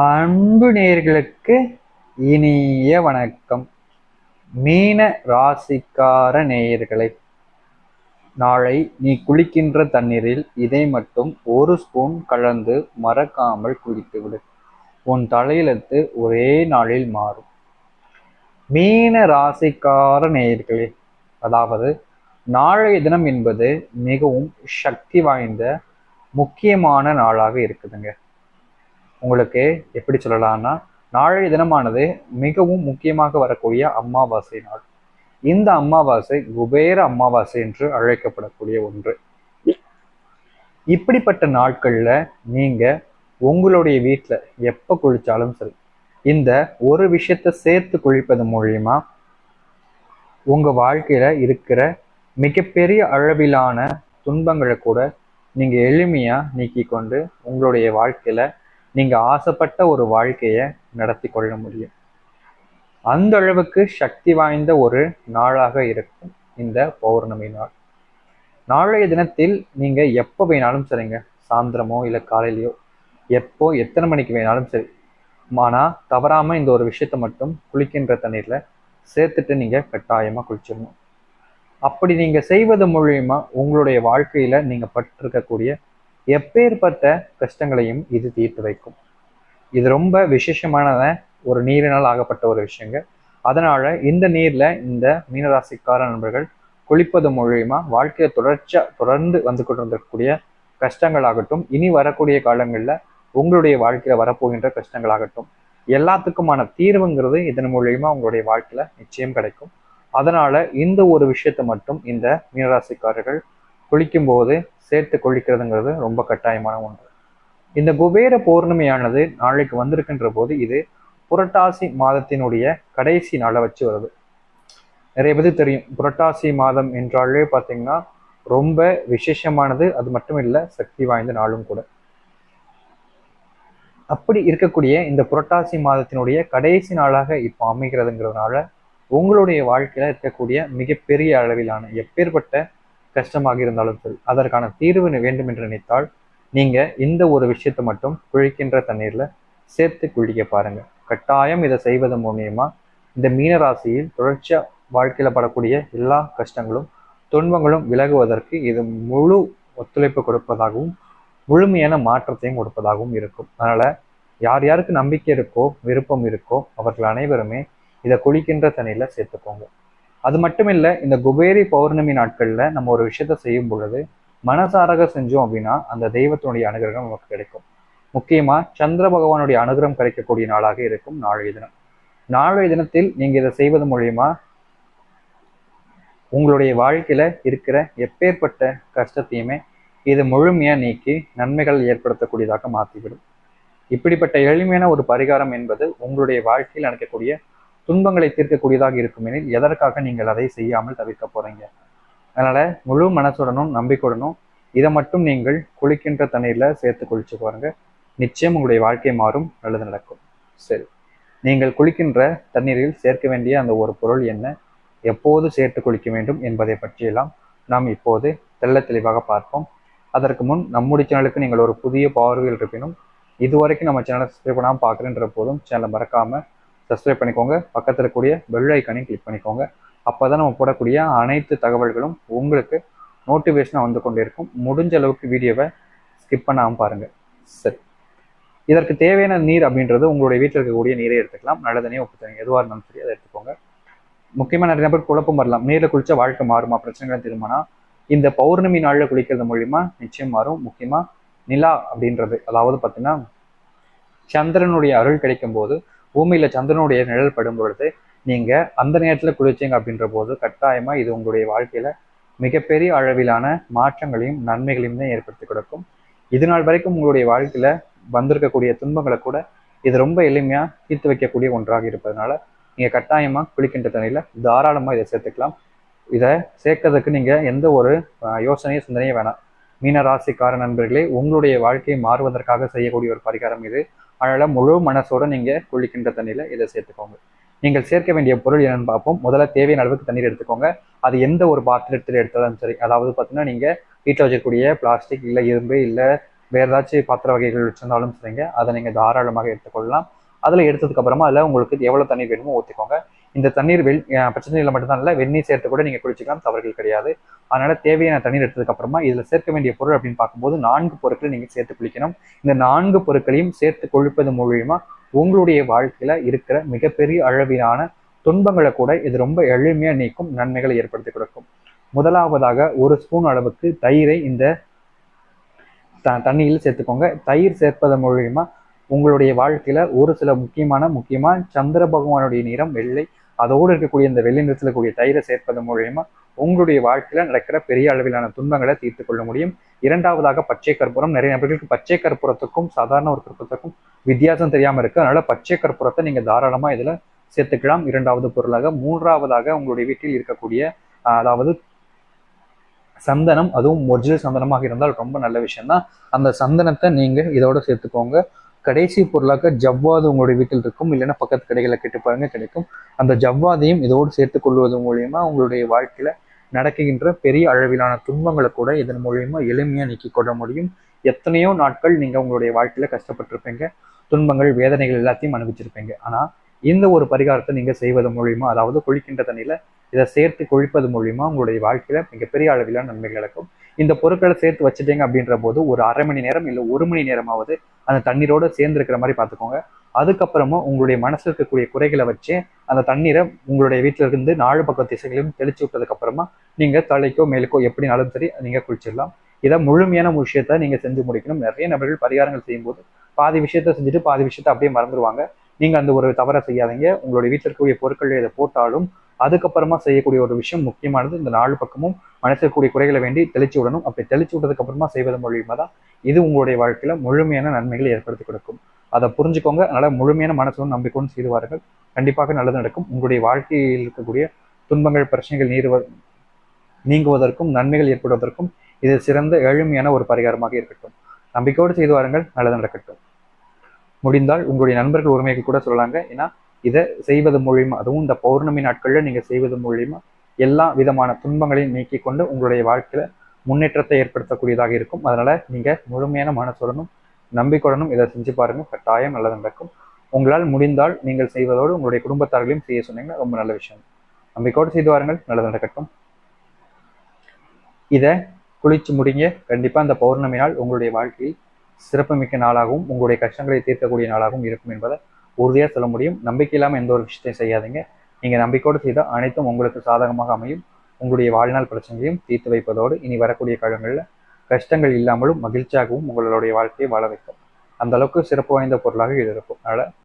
அன்பு நேயர்களுக்கு இனிய வணக்கம். மீன ராசிக்கார நேயர்களை நாளை நீ குளிக்கின்ற தண்ணீரில் இதை மட்டும் ஒரு ஸ்பூன் கலந்து மறக்காமல் குளித்துவிடு. உன் தலையெழுத்து ஒரே நாளில் மாறும். மீன ராசிக்கார நேயர்களே அதாவது நாளைய தினம் என்பது மிகவும் சக்தி வாய்ந்த முக்கியமான நாளாக இருக்குதுங்க. உங்களுக்கு எப்படி சொல்லலாம்னா நாளைய தினமானது மிகவும் முக்கியமாக வரக்கூடிய அமாவாசை நாள். இந்த அமாவாசை குபேர அமாவாசை என்று அழைக்கப்படக்கூடிய ஒன்று. இப்படிப்பட்ட நாட்கள்ல நீங்க உங்களுடைய வீட்டுல எப்ப குளிச்சாலும் சரி இந்த ஒரு விஷயத்தை சேர்த்து குளிப்பது மூலியமா உங்க வாழ்க்கையில இருக்கிற மிகப்பெரிய அளவிலான துன்பங்களை கூட நீங்க எளிமையா நீக்கி கொண்டு உங்களுடைய வாழ்க்கையில நீங்க ஆசைப்பட்ட ஒரு வாழ்க்கையை நடத்தி கொள்ள முடியும். அந்த அளவுக்கு சக்தி வாய்ந்த ஒரு நாளாக இருக்கும் இந்த பௌர்ணமி நாள். நாளைய தினத்தில் நீங்க எப்போ வேணாலும் சரிங்க. சாயந்தரமோ இல்லை காலையிலையோ. எப்போ எத்தனை மணிக்கு வேணாலும் சரி. ஆனால் தவறாம இந்த ஒரு விஷயத்த மட்டும் குளிக்கின்ற தண்ணீர்ல சேர்த்துட்டு நீங்க கட்டாயமா குளிச்சிடணும். அப்படி நீங்க செய்வது மூலியமா உங்களுடைய வாழ்க்கையில நீங்க பட்டிருக்கக்கூடிய எப்பேற்பட்ட கஷ்டங்களையும் இது தீர்த்து வைக்கும். இது ரொம்ப விசேஷமான ஒரு நீரினால் ஆகப்பட்ட ஒரு விஷயங்க. அதனால இந்த நீர்ல இந்த மீனராசிக்கார நண்பர்கள் குளிப்பது மூலியமா வாழ்க்கையை தொடர்ச்சியா தொடர்ந்து வந்து கொண்டிருக்கக்கூடிய கஷ்டங்களாகட்டும் இனி வரக்கூடிய காலங்கள்ல உங்களுடைய வாழ்க்கையில வரப்போகின்ற கஷ்டங்களாகட்டும் எல்லாத்துக்குமான தீர்வுங்கிறது இதன் மூலியமா உங்களுடைய வாழ்க்கையில நிச்சயம் கிடைக்கும். அதனால இந்த ஒரு விஷயத்தை மட்டும் இந்த மீனராசிக்காரர்கள் குளிக்கும் போது சேர்த்து குளிக்கிறதுங்கிறது ரொம்ப கட்டாயமான ஒன்று. இந்த குபேர பௌர்ணமியானது நாளைக்கு வந்திருக்கின்ற போது இது புரட்டாசி மாதத்தினுடைய கடைசி நாளை வச்சு வருது. நிறைய பேருக்கு தெரியும். புரட்டாசி மாதம் என்றாலே பார்த்தீங்கன்னா ரொம்ப விசேஷமானது. அது மட்டும் இல்லை சக்தி வாய்ந்த நாளும் கூட. அப்படி இருக்கக்கூடிய இந்த புரட்டாசி மாதத்தினுடைய கடைசி நாளாக இப்போ அமைகிறதுங்கிறதுனால உங்களுடைய வாழ்க்கையில இருக்கக்கூடிய மிகப்பெரிய அளவிலான எப்பேற்பட்ட கஷ்டமாக இருந்தாலும் சரி அதற்கான தீர்வு வேண்டும் என்று நினைத்தால் நீங்க இந்த ஒரு விஷயத்தை மட்டும் குழிக்கின்ற தண்ணீர்ல சேர்த்து குளிக்க பாருங்க. கட்டாயம் இதை செய்வதன் மூலியமா இந்த மீனராசியில் தொடர்ச்சியா வாழ்க்கையில படக்கூடிய எல்லா கஷ்டங்களும் துன்பங்களும் விலகுவதற்கு இது முழு ஒத்துழைப்பு கொடுப்பதாகவும் முழுமையான மாற்றத்தையும் கொடுப்பதாகவும் இருக்கும். அதனால யார் யாருக்கு நம்பிக்கை இருக்கோ விருப்பம் இருக்கோ அவர்கள் அனைவருமே இதை குளிக்கின்ற தண்ணியில சேர்த்துக்கோங்க. அது மட்டும் இல்லை இந்த குபேரி பௌர்ணமி நாட்கள்ல நம்ம ஒரு விஷயத்த செய்யும் பொழுது மனசாரக செஞ்சோம் அப்படின்னா அந்த தெய்வத்தினுடைய அனுகிரகம் நமக்கு கிடைக்கும். முக்கியமா சந்திர பகவானுடைய அனுகிரகம் கிடைக்கக்கூடிய நாளாக இருக்கும் நாளைய தினம். நாளைய தினத்தில் நீங்க இதை செய்வது மூலியமா உங்களுடைய வாழ்க்கையில இருக்கிற எப்பேற்பட்ட கஷ்டத்தையுமே இது முழுமையா நீக்கி நன்மைகள் ஏற்படுத்தக்கூடியதாக மாற்றிவிடும் இப்படிப்பட்ட எளிமையான ஒரு பரிகாரம் என்பது உங்களுடைய வாழ்க்கையில் நடக்கக்கூடிய துன்பங்களை தீர்க்கக்கூடியதாக இருக்கும் எனில் எதற்காக நீங்கள் அதை செய்யாமல் தவிர்க்க போறீங்க? அதனால முழு மனசுடனும் நம்பிக்கையுடனும் இதை மட்டும் நீங்கள் குளிக்கின்ற தண்ணீர்ல சேர்த்து குளிச்சு பாருங்க. நிச்சயம் உங்களுடைய வாழ்க்கை மாறும். நல்லது நடக்கும். சரி. நீங்கள் குளிக்கின்ற தண்ணீரில் சேர்க்க வேண்டிய அந்த ஒரு பொருள் என்ன? எப்போது சேர்த்து குளிக்க வேண்டும் என்பதை பற்றியெல்லாம் நாம் இப்போது தெள்ள தெளிவாக பார்ப்போம். அதற்கு முன் நம்முடைய சேனலுக்கு நீங்கள் ஒரு புதிய பார்வையில் இருப்பினும் இதுவரைக்கும் நம்ம சேனலை சப்ஸ்கிரைப் பண்ணாமல் பார்க்குறேன்ற போதும் சேனலை மறக்காமல் சப்ஸ்கிரைப் பண்ணிக்கோங்க. பக்கத்தில் இருக்கக்கூடிய பெல் ஐக்கனையும் கிளிக் பண்ணிக்கோங்க. அப்போ தான் நம்ம போடக்கூடிய அனைத்து தகவல்களும் உங்களுக்கு நோட்டிஃபிகேஷனாக வந்து கொண்டே இருக்கும் முடிஞ்ச அளவுக்கு வீடியோவை ஸ்கிப் பண்ணாமல் பாருங்கள் சரி. இதற்கு தேவையான நீர் அப்படின்றது உங்களுடைய வீட்டில் இருக்கக்கூடிய நீரை எடுத்துக்கலாம். நல்ல தண்ணியை உப்பு தண்ணி எதுவாக இருந்தாலும் சரி அதை எடுத்துக்கோங்க. முக்கியமாக நிறைய பேர் குழப்பம் வரலாம். நீரில் குளிச்சா வாழ்க்கை மாறுமா? பிரச்சனைகள் திரும்பினா இந்த பௌர்ணமி நாளில் குளிக்கிறது மூலிமா நிச்சயம் மாறும். முக்கியமாக நிலா அப்படின்றது. அதாவது பார்த்தீங்கன்னா சந்திரனுடைய அருள் கிடைக்கும் போது பூமியில சந்திரனுடைய நிழல் படும் பொழுது நீங்க அந்த நேரத்துல குளிச்சீங்க அப்படின்ற போது கட்டாயமா இது உங்களுடைய வாழ்க்கையில மிகப்பெரிய அளவிலான மாற்றங்களையும் நன்மைகளையும் தான் ஏற்படுத்தி கொடுக்கும். இது நாள் வரைக்கும் உங்களுடைய வாழ்க்கையில வந்திருக்கக்கூடிய துன்பங்களை கூட இது ரொம்ப எளிமையா தீர்த்து வைக்கக்கூடிய ஒன்றாக இருப்பதனால நீங்க கட்டாயமா குளிக்கின்ற தண்ணியில தாராளமா இதை சேர்த்துக்கலாம். இதை சேர்க்கறதுக்கு நீங்க எந்த ஒரு யோசனையும் சிந்தனையும் வேணாம். மீன ராசிக்கார நண்பர்களே உங்களுடைய வாழ்க்கையை மாறுவதற்காக செய்யக்கூடிய ஒரு பரிகாரம் இது. அதனால் முழு மனசோடு நீங்கள் குளிக்கின்ற தண்ணியில் இதை சேர்த்துக்கோங்க. நீங்கள் சேர்க்க வேண்டிய பொருள் என்னன்னு பார்ப்போம். முதல்ல தேவையான அளவுக்கு தண்ணீர் எடுத்துக்கோங்க. அது எந்த ஒரு பாத்திரத்தில் எடுத்தாலும் சரி அதாவது பார்த்தீங்கன்னா நீங்கள் வீட்டில் வச்சிருக்கக்கூடிய பிளாஸ்டிக் இல்லை இரும்பு இல்லை வேறு ஏதாச்சும் பாத்திர வகைகள் வச்சிருந்தாலும் சரிங்க அதை நீங்கள் தாராளமாக எடுத்துக்கொள்ளலாம். அதில் எடுத்ததுக்கு அப்புறமா அதில் உங்களுக்கு எவ்வளோ தண்ணீர் வேணுமோ ஊற்றிக்கோங்க இந்த தண்ணீர் வெள் பச்சை தண்ணீரில் மட்டும்தான் இல்லை வெந்நீர் சேர்த்து கூட நீங்கள் குளிச்சிக்கலாம் தவறுகள் கிடையாது. அதனால் தேவையான தண்ணீர் எடுத்ததுக்கு அப்புறமா இதில் சேர்க்க வேண்டிய பொருள் அப்படின்னு பார்க்கும்போது நான்கு பொருட்களை நீங்கள் சேர்த்து குளிக்கணும். இந்த நான்கு பொருட்களையும் சேர்த்து கொழுப்பது மூலியமா உங்களுடைய வாழ்க்கையில் இருக்கிற மிகப்பெரிய அளவிலான துன்பங்களை கூட இது ரொம்ப எளிமையாக நீக்கும் நன்மைகளை ஏற்படுத்தி கொடுக்கும். முதலாவதாக ஒரு ஸ்பூன் அளவுக்கு தயிரை இந்த த தண்ணியில் சேர்த்துக்கோங்க. தயிர் சேர்ப்பதன் மூலியமா உங்களுடைய வாழ்க்கையில ஒரு சில முக்கியமான முக்கியமா சந்திர பகவானுடைய நிறம் வெள்ளை அதோடு இருக்கக்கூடிய இந்த வெள்ளி நிறத்தில் கூடிய தயிரை சேர்ப்பதன் மூலியமா உங்களுடைய வாழ்க்கையில நடக்கிற பெரிய அளவிலான துன்பங்களை தீர்த்து கொள்ள முடியும். இரண்டாவதாக பச்சை கற்பூரம். நிறைய நபர்களுக்கு பச்சை கற்பூரத்துக்கும் சாதாரண ஒரு கற்பூரத்துக்கும் வித்தியாசம் தெரியாம இருக்கு. அதனால பச்சை கற்பூரத்தை நீங்க தாராளமா இதுல சேர்த்துக்கலாம். இரண்டாவது பொருளாக மூன்றாவதாக உங்களுடைய வீட்டில் இருக்கக்கூடிய ஆஹ், அதாவது சந்தனம். அதுவும் ஒரிஜினல் சந்தனமாக இருந்தால் ரொம்ப நல்ல விஷயம் தான் அந்த சந்தனத்தை நீங்க இதோட சேர்த்துக்கோங்க. கடைசி பொருளாக ஜவ்வாது உங்களுடைய வீட்டில் இருக்கும். இல்லைன்னா பக்கத்து கடைகளில் கேட்டு பாருங்க கிடைக்கும். அந்த ஜவ்வாதையும் இதோடு சேர்த்து கொள்வது மூலியமா உங்களுடைய வாழ்க்கையில நடக்குகின்ற பெரிய அளவிலான துன்பங்களை கூட இதன் மூலியமா எளிமையா நீக்கிக் கொள்ள முடியும். எத்தனையோ நாட்கள் நீங்க உங்களுடைய வாழ்க்கையில கஷ்டப்பட்டிருப்பீங்க. துன்பங்கள் வேதனைகள் எல்லாத்தையும் அனுபவிச்சிருப்பீங்க. ஆனா இந்த ஒரு பரிகாரத்தை நீங்க செய்வது மூலியமா அதாவது குளிக்கின்ற தண்ணியில இதை சேர்த்து கொழிப்பது மூலியமா உங்களுடைய வாழ்க்கையில மிகப்பெரிய அளவிலான நன்மைகள் நடக்கும். இந்த பொருட்களை சேர்த்து வச்சுட்டீங்க அப்படின்ற போது ஒரு அரை மணி நேரம் இல்லை ஒரு மணி நேரமாவது அந்த தண்ணீரோட சேர்ந்து இருக்கிற மாதிரி பார்த்துக்கோங்க. அதுக்கப்புறமா உங்களுடைய மனசில் இருக்கக்கூடிய குறைகளை வச்சு அந்த தண்ணீரை உங்களுடைய வீட்டில இருந்து நாலு பக்கம் திசைகளையும் தெளிச்சு விட்டதுக்கு அப்புறமா நீங்க தலைக்கோ மேலுக்கோ எப்படினாலும் சரி நீங்க குளிச்சிடலாம். இதை முழுமையான விஷயத்த நீங்க செஞ்சு முடிக்கணும். நிறைய நபர்கள் பரிகாரங்கள் செய்யும்போது பாதி விஷயத்த செஞ்சுட்டு பாதி விஷயத்த அப்படியே மறந்துடுவாங்க நீங்க அந்த ஒரு தவறை செய்யாதீங்க. உங்களுடைய வீட்டில் இருக்கக்கூடிய பொருட்கள் இதை போட்டாலும் அதுக்கப்புறமா செய்யக்கூடிய ஒரு விஷயம் முக்கியமானது இந்த நாலு பக்கமும் மனசில் இருக்கக்கூடிய குறைகளை வேண்டி தெளிச்சு விடணும் அப்படி தெளிச்சு விட்டதுக்கு அப்புறமா செய்வது மூலியமா தான் இது உங்களுடைய வாழ்க்கையில முழுமையான நன்மைகளை ஏற்படுத்தி கொடுக்கும். அதை புரிஞ்சுக்கோங்க. அதனால முழுமையான மனசுடன் நம்பிக்கையும் செய்து வாருங்கள் கண்டிப்பாக நல்லது நடக்கும். உங்களுடைய வாழ்க்கையில் இருக்கக்கூடிய துன்பங்கள் பிரச்சனைகள் நீருவ நீங்குவதற்கும் நன்மைகள் ஏற்படுவதற்கும் இது சிறந்த எளிமையான ஒரு பரிகாரமாக இருக்கட்டும். நம்பிக்கையோடு செய்து வாருங்கள் நல்லது நடக்கட்டும். முடிந்தால் உங்களுடைய நண்பர்கள் உரிமைகள் கூட சொல்லலாங்க. ஏன்னா இதை செய்வது மூலியமா அதுவும் இந்த பௌர்ணமி நாட்களில் நீங்க செய்வது மூலியமா எல்லா விதமான துன்பங்களையும் நீக்கிக் கொண்டு உங்களுடைய வாழ்க்கையில முன்னேற்றத்தை ஏற்படுத்தக்கூடியதாக இருக்கும். அதனால நீங்க முழுமையான மனசுடனும் நம்பிக்கையுடனும் இதை செஞ்சு பாருங்க. கட்டாயம் நல்லது நடக்கும். உங்களால் முடிந்தால் நீங்கள் செய்வதோடு உங்களுடைய குடும்பத்தார்களையும் செய்ய சொன்னீங்கன்னா ரொம்ப நல்ல விஷயம். நம்பிக்கையோடு செய்து வாருங்கள். நல்லது நடக்கட்டும். இதை குளிச்சு முடிங்க. கண்டிப்பா இந்த பௌர்ணமி நாள் உங்களுடைய வாழ்க்கையில் சிறப்புமிக்க நாளாகவும் உங்களுடைய கஷ்டங்களை தீர்க்கக்கூடிய நாளாகவும் இருக்கும் என்பதை உறுதியாக சொல்ல முடியும். நம்பிக்கை இல்லாமல் எந்த ஒரு விஷயத்தையும் செய்யாதீங்க. நீங்கள் நம்பிக்கையோடு செய்தால் அனைத்தும் உங்களுக்கு சாதகமாக அமையும். உங்களுடைய வாழ்நாள் பிரச்சனைகளையும் தீர்த்து வைப்பதோடு இனி வரக்கூடிய காலங்களில் கஷ்டங்கள் இல்லாமலும் மகிழ்ச்சியாகவும் உங்களுடைய வாழ்க்கையை வாழ வைக்கும். அந்த அளவுக்கு சிறப்பு வாய்ந்த பொருளாக இது இருக்கும். அதனால்